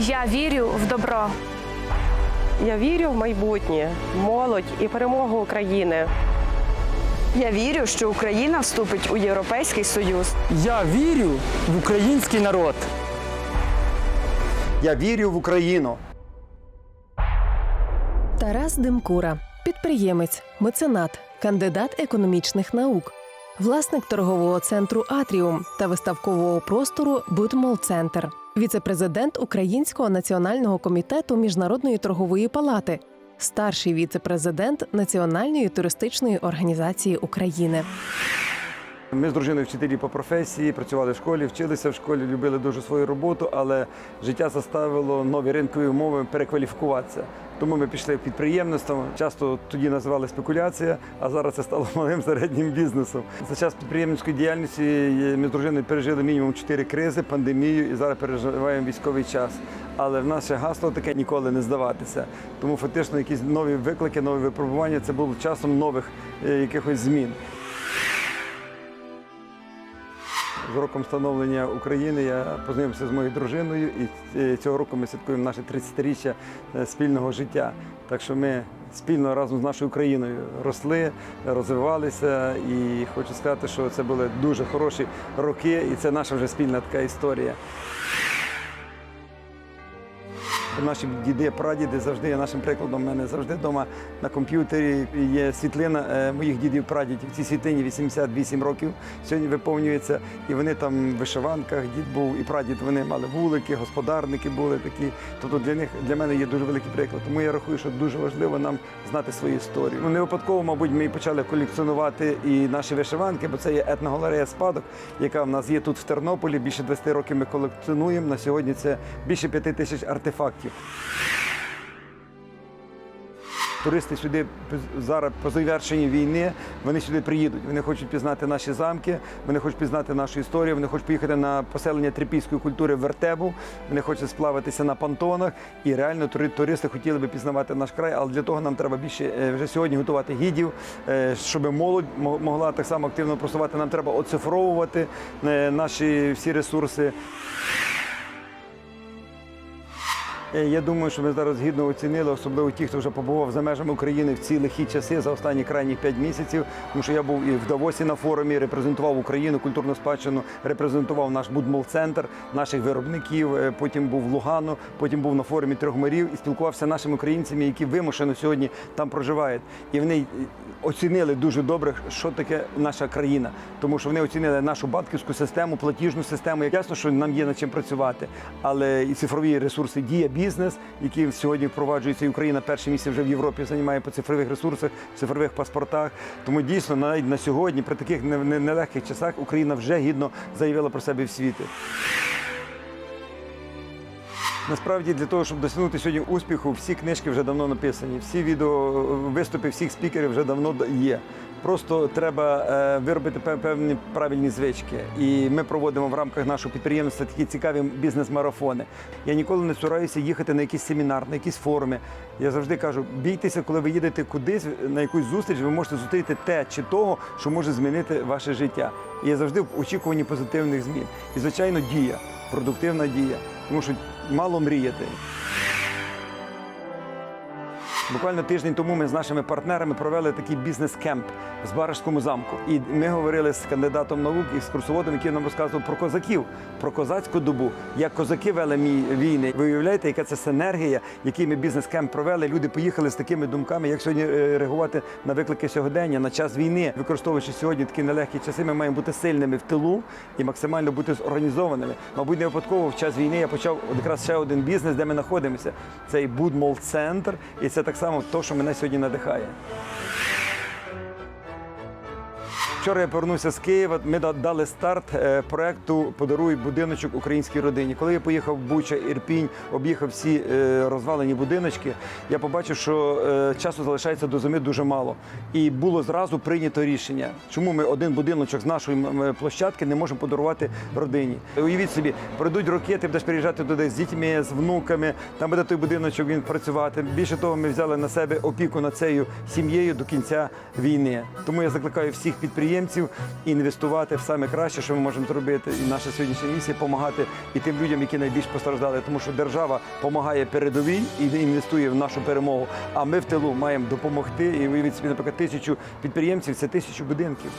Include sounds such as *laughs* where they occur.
Я вірю в добро. Я вірю в майбутнє, молодь і перемогу України. Я вірю, що Україна вступить у Європейський Союз. Я вірю в український народ. Я вірю в Україну. Тарас Димкура, підприємець, меценат, кандидат економічних наук, власник торгового центру Атріум та виставкового простору Будмол Центр, віце-президент Українського національного комітету Міжнародної торгової палати, старший віце-президент Національної туристичної організації України. Ми з дружиною вчителі по професії, працювали в школі, вчилися в школі, любили дуже свою роботу, але життя заставило нові ринкові умови перекваліфікуватися. Тому ми пішли в підприємництво. Часто тоді називали спекуляція, а зараз це стало *laughs* малим середнім бізнесом. За час підприємницької діяльності ми з дружиною пережили мінімум чотири кризи, пандемію і зараз переживаємо військовий час. Але в нас ще гасло таке ніколи не здаватися. Тому фактично якісь нові виклики, нові випробування це було часом нових е, якихось змін. З роком становлення України я познайомився з моєю дружиною, і е, цього року ми святкуємо наше 30-річчя е, спільного життя. Так що ми спільно разом з нашою країною росли, розвивалися, і хочу сказати, що це були дуже хороші роки, і це наша вже спільна така історія. Наші діди, прадіди завжди є нашим прикладом. У мене завжди вдома на комп'ютері є світлина е, моїх дідів прадідів. Цій світлині 88 років сьогодні виповнюється. І вони там в вишиванках, дід був і прадід. Вони мали вулики, господарники були такі. Тобто для них для мене є дуже великий приклад. Тому я рахую, що дуже важливо нам знати свою історію. Ну не випадково, мабуть, ми почали колекціонувати і наші вишиванки, бо це є етногалерея спадок, яка в нас є тут в Тернополі. Більше 20 років ми колекціонуємо. На сьогодні це більше 5 тисяч артефактів. Туристи сюди зараз по завершенні війни вони сюди приїдуть. Вони хочуть пізнати наші замки, вони хочуть пізнати нашу історію, вони хочуть поїхати на поселення трипільської культури в Вертебу, вони хочуть сплаватися на понтонах. І реально туристи хотіли би пізнавати наш край, але для того нам треба більше е, вже сьогодні готувати гідів, е, щоб молодь могла так само активно просувати. Нам треба оцифровувати е, наші всі ресурси. Е, Я думаю, що ми зараз гідно оцінили, особливо ті, хто вже побував за межами України в ці лихі часи за останні крайні 5 місяців. Тому що я був і в Давосі на форумі, репрезентував Україну, культурну спадщину, репрезентував наш будмол-центр, наших виробників. е, Потім був в Лугану, потім був на форумі трьох морів і спілкувався з нашими українцями, які вимушено сьогодні там проживають. І вони е, оцінили дуже добре, що таке наша країна, тому що вони оцінили нашу банківську систему, платіжну систему. Ясно, що нам є над чим працювати, але і цифрові ресурси дія бізнес, який сьогодні впроваджується, і Україна перше місце вже в Європі займає по цифрових ресурсах, цифрових паспортах. Тому дійсно навіть на сьогодні, при таких не- не- нелегких часах, Україна вже гідно заявила про себе в світі. Насправді для того, щоб досягнути сьогодні успіху, всі книжки вже давно написані, всі відео виступи всіх спікерів вже давно є. Просто треба е, виробити певні правильні звички. І ми проводимо в рамках нашого підприємства такі цікаві бізнес-марафони. Я ніколи не цураюся їхати на якийсь семінар, на якісь форуми. Я завжди кажу, бійтеся, коли ви їдете кудись на якусь зустріч, ви можете зустріти те чи того, що може змінити ваше життя. І я завжди в очікуванні позитивних змін. І звичайно, дія, продуктивна дія. Тому що мало мріяти. Буквально тиждень тому ми з нашими партнерами провели такий бізнес-кемп в Збаражському замку. І ми говорили з кандидатом наук і з курсоводом, який нам розказував про козаків, про козацьку добу, як козаки вели мі- війни. Ви уявляєте, яка це синергія, який ми бізнес-кемп провели. Люди поїхали з такими думками, як сьогодні е, реагувати на виклики сьогодення, на час війни, використовуючи сьогодні такі нелегкі часи, ми маємо бути сильними в тилу і максимально бути зорганізованими. Мабуть, не випадково в час війни я почав якраз ще один бізнес, де ми знаходимося. Це і Будмол-центр, і це так само те, що мене сьогодні надихає. Вчора я повернувся з Києва. Ми дали старт е, проекту Подаруй будиночок українській родині. Коли я поїхав в Буча, Ірпінь, об'їхав всі е, розвалені будиночки, я побачив, що е, часу залишається до зими дуже мало. І було зразу прийнято рішення, чому ми один будиночок з нашої площадки не можемо подарувати родині. Уявіть собі, пройдуть роки, ти будеш приїжджати туди з дітьми, з внуками. Там буде той будиночок він працювати. Більше того, ми взяли на себе опіку над цією сім'єю до кінця війни. Тому я закликаю всіх підприємців підприємців і інвестувати в саме краще, що ми можемо зробити. І наша сьогоднішня місія допомагати і тим людям, які найбільш постраждали, тому що держава допомагає передовій і інвестує в нашу перемогу. А ми в тилу маємо допомогти. І уявіть собі, наприклад, тисячу підприємців це тисячу будинків.